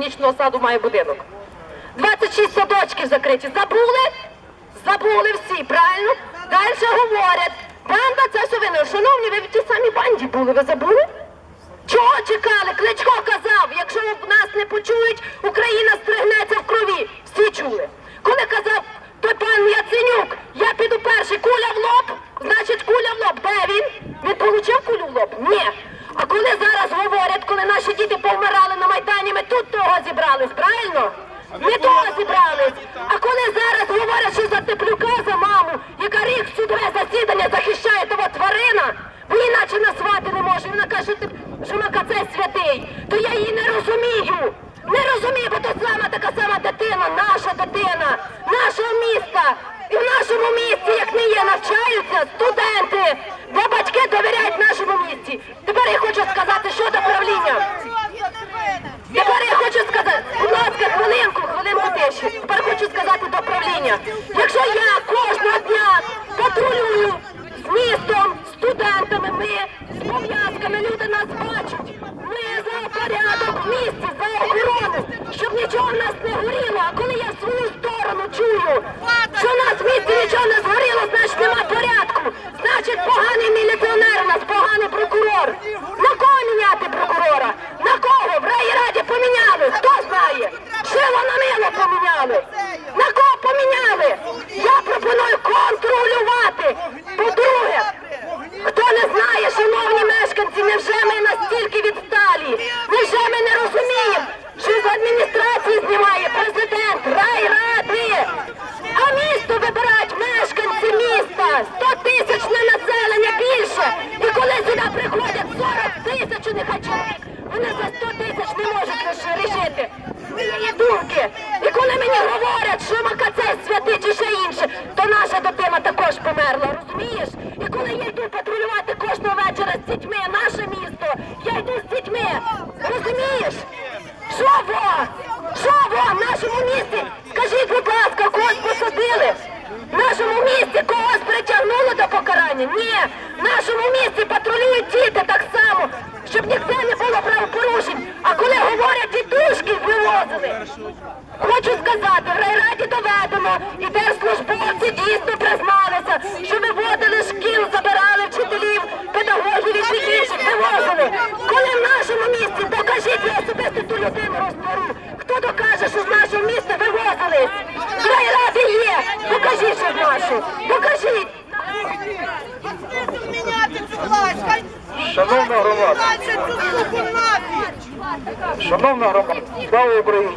ботанічного саду має будинок. 26 садочків закриті. Забули? Забули всі, правильно? Далі говорять. Банда це що ви не шановні, ви в тій самій банді були, ви забули? Чого чекали? Кличко казав, якщо нас не почують, Україна стригнеться в крові. Всі чули. Коли казав той пан Яценюк, я піду перший, куля в лоб, значить куля в лоб. Де він? Він получив кулю в лоб? Ні. А коли зараз говорять, коли наші діти повмирали на Майдані, ми тут того зібрались, правильно? Ми того зібрались. А коли зараз говорять, що за Теплюка, за маму, яка рік судове засідання захищає того тварина, бо іначе назвати не може. Вона каже, «Ти- що Мака це святий, то я її не розумію. Не розумію, бо то сама така сама дитина, наша дитина, нашого міста. І в нашому місті, як не є, навчаються студенти, де батьки довіряють нашому місті. Тепер я хочу сказати, що до правління. Тепер я хочу сказати, будь ласка, хвилинку, хвилинку тиші. Тепер хочу сказати до правління. Якщо я кожного дня патрулюю з містом, студентами, ми з пов'язками, люди нас бачать. Ми за порядок в місті, за охорону, щоб нічого в нас не горіло. А коли я в свою сторону чую, що нас в місті нічого не згоріло, значить нема порядку. Значить поганий міліціонер, у нас поганий прокурор. На кого міняти прокурора? На кого? В райраді поміняли. Хто знає? Шило на мило поміняли. На кого поміняли? Я пропоную контролювати. По-друге, хто не знає, шановні мешканці, невже ми настільки відсталі? Невже ми не розуміємо, що з адміністрації знімає президент райради? А місто вибирають мешканці міста. 100 тисяч на населення більше. І коли сюди приходять 40 тисяч, у них чоловік, вони за 100 тисяч не можуть лише рішити своєї думки. І коли мені говорять, що Макацей святий чи ще інше, то наша дитина також померла, розумієш? І коли я йду патрулювати кожного вечора з дітьми, наше місто, я йду з дітьми, розумієш? Що во? Що во в нашому місті? Скажіть, будь ласка, когось посадили? В нашому місті когось притягнули до покарання? Ні. В нашому місті патрулюють діти так само, щоб ніде не було правопорушень. А коли говорять, дітушки вивозили. Хочу сказати, в райраді доведено, і держслужбовці дійсно призналися, що виводили шкіл, забирали вчителів, педагогів і всіх інших вивозили. Коли в нашому місті, докажіть, я особисто ту людину розберу. Хто докаже, що з нашого міста вивозились? В райраді є. Покажіть, Шановна громада, шановна громада, слава Україні!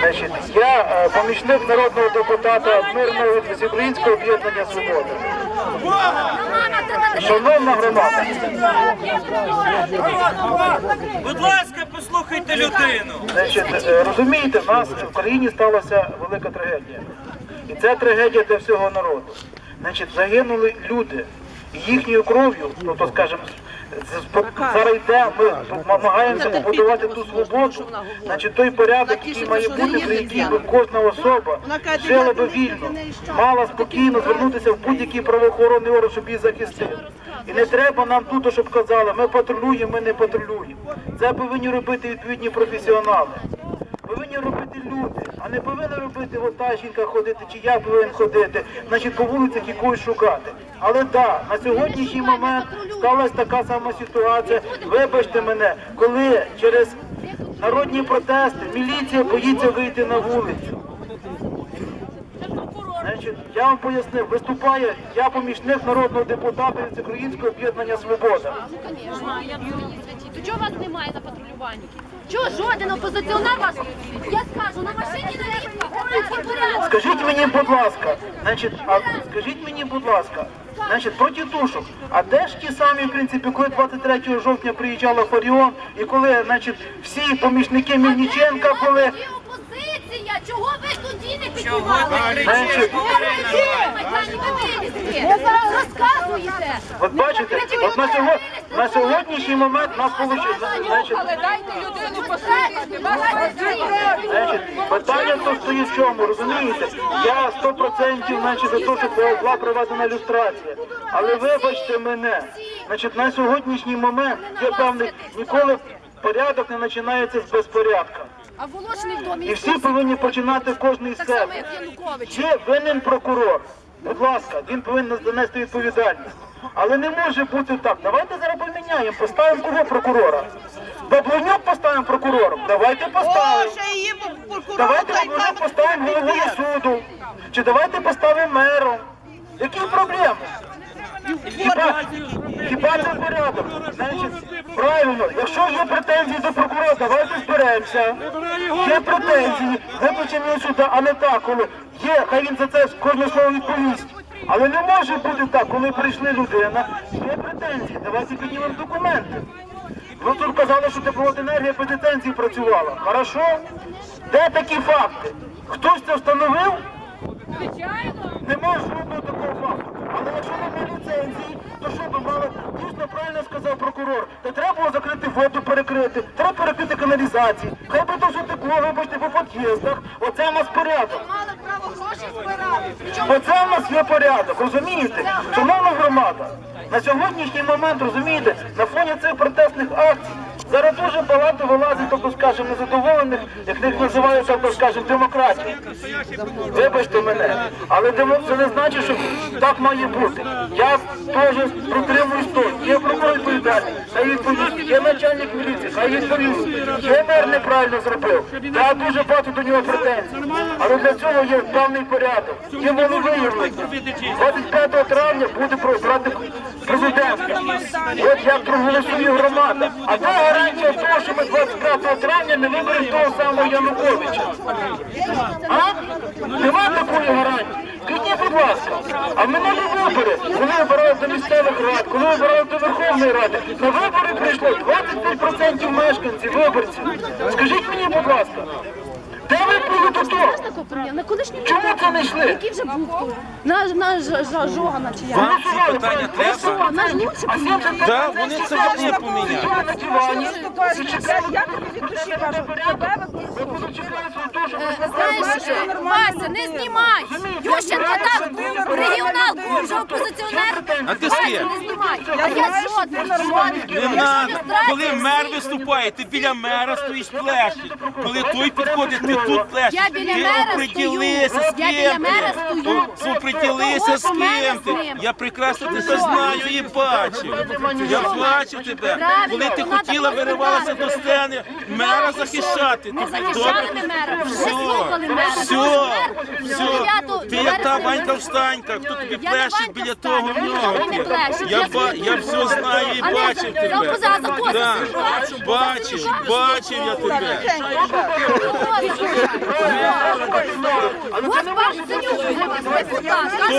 Значить, я е, помічник народного депутата мирного з Українського об'єднання Свобода. Шановна громада, Будь ласка, послухайте людину. значить, е, розумієте, в нас в країні сталася велика трагедія. І це трагедія для всього народу. Значить, загинули люди. І їхньою кров'ю, тобто, скажімо, зараз йде, ми намагаємося побудувати ту свободу, значить той порядок, який має бути, при якій би кожна особа жила би вільно, мала спокійно звернутися в будь-який правоохоронний орган, щоб її захистив. І не треба нам тут, щоб казали, ми патрулюємо, ми не патрулюємо. Це повинні робити відповідні професіонали. Повинні робити люди, а не повинна робити ота жінка ходити, чи я повинен ходити, значить по вулицях і когось шукати. Але да, на сьогоднішній момент сталася така сама ситуація. Вибачте мене, коли через народні протести міліція боїться вийти на вулицю. Значить, я вам пояснив, виступає я помічник народного депутата від Українського об'єднання Свобода. Звісно, я. То чого вас немає на патрулюванні? Чого жоден опозиціонер ваш? Я скажу, на машині на. Скажіть мені, будь ласка, значить, а скажіть мені, будь ласка, значить, про тітушок, а де ж ті самі, в принципі, коли 23 жовтня приїжджала Фаріон, і коли, значить, всі помічники Мельниченка опозиція, чого ви тоді не піднімали? ви зараз розказуєте. от бачите, от на, сього, на сьогоднішній момент нас дайте людину послухати. Питання то стоїть в чому, розумієте? Я 100% значить, за те, що була проведена люстрація. Але вибачте мене, значить, на сьогоднішній момент є певний, ніколи порядок не починається з безпорядка. А Волошиний в домі І всі повинні починати кожен із так себе. Є винен прокурор. Будь ласка, він повинен занести відповідальність. Але не може бути так. Давайте зараз поміняємо, поставимо кого прокурора. Баблонюк поставимо прокурором. Давайте поставимо. О, ще її прокурор. Давайте Баблонюк поставимо головою суду. Чи давайте поставимо мером. Які проблеми? Хіба, хіба це порядок? Значить, правильно, якщо є претензії до прокурора, давайте зберемося. Є претензії, виключимо його сюди, а не так, коли є, хай він за це кожне слово відповість. Але не може бути так, коли прийшли людина, є претензії, давайте піднімемо документи. Ви тут казали, що теплоенергія без ліцензії працювала. Хорошо? Де такі факти? Хтось це встановив? Нема жодного такого факту. Але якщо немає ліцензії, то що би мали, дійсно правильно сказав прокурор, треба було закрити воду, перекрити, треба перекрити каналізації, хай би дуже текло, вибачте, по під'їздах. Оце у нас порядок. Мали право гроші збирати. Оце у нас є порядок, розумієте? Шановна громада, на сьогоднішній момент, розумієте, на фоні цих протестних акцій зараз дуже багато вилазить, тобто, скажімо, незадоволених, як їх називають, тобто, скажімо, демократії. Вибачте мене, але це не значить, що так має бути. Я теж протримуюсь то. Є прокурор відповідальний, хай відповість. Є начальник міліції, хай відповість. Є мер неправильно зробив. Я дуже багато до нього претензій. Але для цього є певний порядок. Є волевиявлення. 25 травня буде брати президентська. От як проголосує громада. А де з того, що ми 25 травня не виберемо того самого Януковича? А? Нема такої гарантії. Скажіть, будь ласка, а в минулі вибори, коли обирали до місцевих рад, коли обирали до Верховної Ради, на вибори прийшло 25% мешканців, виборців. Скажіть мені, будь ласка, поміняв. На колишній Чому це не йшли? Який вже був тут? На, на ж- ж- Жогана чи як? Вам ці питання треба? Наш лучше А поміняв. 75% Да, вони це вони поміняли. на дивані і чекали, Я тобі від душі кажу, тебе ви чекати що Е, ви Знаєш, е, Вася, не знімай! Ющенко так, регіонал, вже опозиціонер. А ти з Вася, ким? не знімай. А я жодний, жодний. Не надо. Коли мер виступає, ти біля мера стоїш плещеш. Коли той підходить, ти тут плещеш. Я біля мера стою. з Я біля ким мера стою. О, Оприділися, з ким ти. Я прекрасно тебе знаю і бачив. Я бачив тебе. Коли ти хотіла, виривалася до сцени, мера захищати. Ми захищали мера, ми Все, слухали мера. все, все. Ти як та Ванька встанька, хто тобі плещить біля того нього. Я, я ба- я все знаю і бачив тебе. Бачив, бачив я тебе.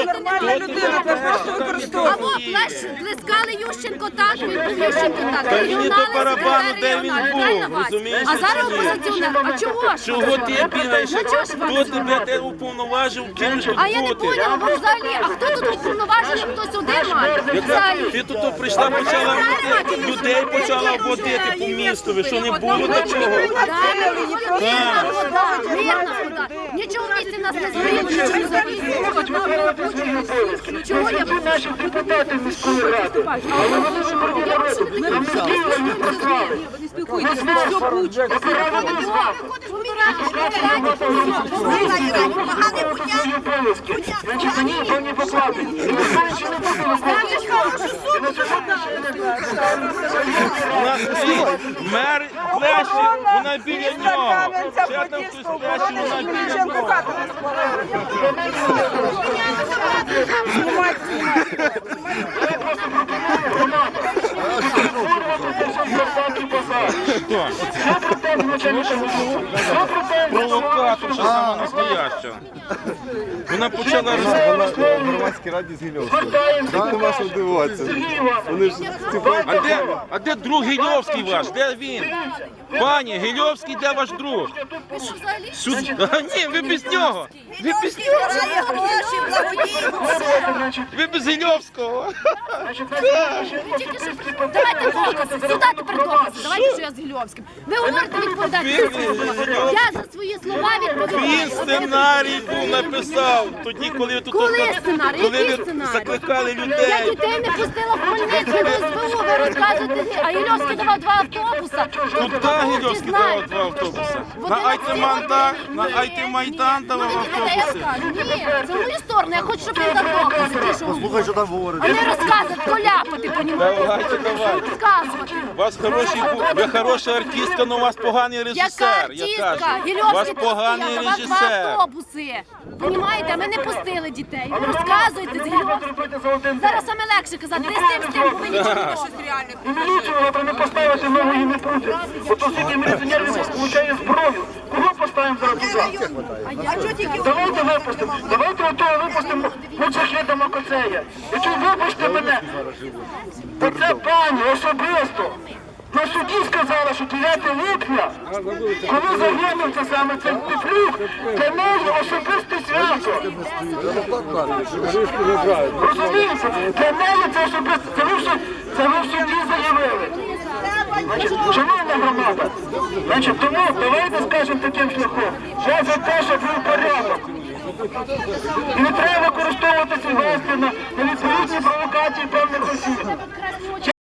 Нормальна людина, ти просто А використовуєш. плескали Ющенко так, він був Ющенко так. Барабану, де він був, розумієш, А зараз опозиціонер. А чого ж? Чого ти бігаєш? Ж? Хто тебе де уповноважив ким тут А я не поняла, бо взагалі, а хто тут уповноважений, хто сюди має? Взагалі. Ти тут прийшла, почала людей почала водити по місту. Ви що не було такого? Вода. Нічого в місті нас не згоріло, нічого не я наші депутати міської ради, але вони виборні народу, нам не діли, не. І ви мер плещі, вона біля нього. Ще там хтось плещі, вона біля нього. Вона почала розмовляти. громадській раді з Гільовською. Тут нема що дивуватися. Вони ж ці А де, а де друг Гільовський ваш? Де він? Пані, Гільовський, де ваш друг? Сюди. А, ні, ви без нього. Ви без нього. гроші. Ви без Гільовського. давайте докази, сюди тепер докази. Давайте, що я з Гільовським. Ви говорите відповідати за свої слова. Я за свої слова відповідаю. Він сценарій був написав тоді, коли ви тут Коли сценарій? коли Який ви сценарій? закликали Я людей. дітей не пустила в больницю, до СБУ, ви розказуєте, а Ільовський давав два автобуса. Куди Гільовський давав два автобуси? На Айтеманта, на Айтемайдан давав автобуси. ні, це в мою сторону, я хочу, щоб він дав докази, ті, що там говорить. а не розказувати, коляпати, понімаєте? Давайте, давайте. Розказувати. У вас хороший, бу- ви хороша артистка, але у вас поганий Яка режисер. Я артистка? кажу. У вас Гільовський поганий давав два режисер. автобуси. Понімаєте, а ми не пустили дітей. Ви розказуєте з Гільовським. Зробити за один день. Зараз саме легше казати, ти з тим, з тим, бо ви нічого не Щось реальне. І не поставити ногу і не прути. Ото міліціонерів получає зброю. Зараз туди? А що тільки Давайте випустимо. Давайте отого випустимо Муджахеда Макоцея. І чому вибачте мене? Та це пані особисто. На суді сказала, що 9 липня, коли загинув це саме цей Петлюк, для неї особисте свято. Розумієте? Для неї це особисте. Це це ви в суді заявили. Значить, шановна громада, значить, тому давайте скажемо таким шляхом. Я за те, щоб був порядок. І не треба використовувати на, на відповідні провокації певних осіб.